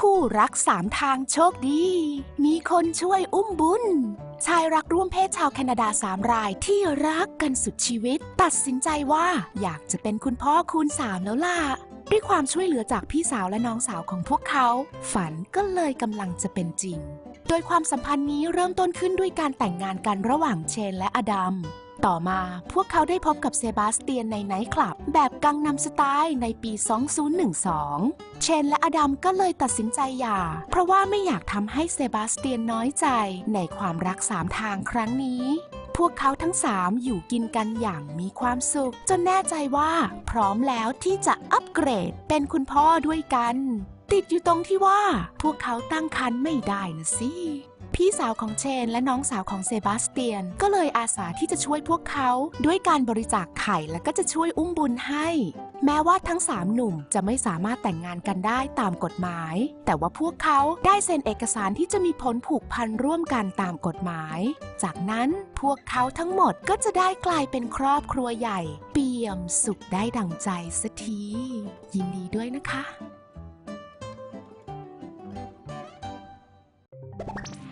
คู่รักสามทางโชคดี มีคนช่วยอุ้มบุญ ชายรักร่วมเพศชาวแคนาดาสามรายที่รักกันสุดชีวิต ตัดสินใจว่าอยากจะเป็นคุณพ่อคูณสามแล้วล่ะ ด้วยความช่วยเหลือจากพี่สาวและน้องสาวของพวกเขา ฝันก็เลยกำลังจะเป็นจริง โดยความสัมพันธ์นี้เริ่มต้นขึ้นด้วยการแต่งงานกันระหว่างเชนและอดัม ต่อมาพวกเขาได้พบกับเซบาสเตียนในไนท์คลับ แบบกังนำสไตล์ในปี 2012 เชนและอดัมก็เลยตัดสินใจหย่า เพราะว่าไม่อยากทำให้เซบาสเตียนน้อยใจในความรักสามทางครั้งนี้ พวกเขาทั้งสามอยู่กินกันอย่างมีความสุข จนแน่ใจว่า พร้อมแล้วที่จะอัปเกรดเป็นคุณพ่อด้วยกัน ติดอยู่ตรงที่ว่า พวกเขาตั้งครรภ์ไม่ได้นะสิ พี่สาวของเชนและน้องสาวของเซบาสเตียน ก็เลยอาสาที่จะช่วยพวกเขาด้วยการบริจาคไข่และก็จะช่วยอุ้มบุญให้ แม้ว่าทั้งสามหนุ่มจะไม่สามารถแต่งงานกันได้ตามกฎหมาย แต่ว่าพวกเขาได้เซ็นเอกสารที่จะมีผลผูกพันร่วมกันตามกฎหมาย จากนั้นพวกเขาทั้งหมดก็จะได้กลายเป็นครอบครัวใหญ่ เปี่ยมสุขได้ดังใจสักที ยินดีด้วยนะคะ you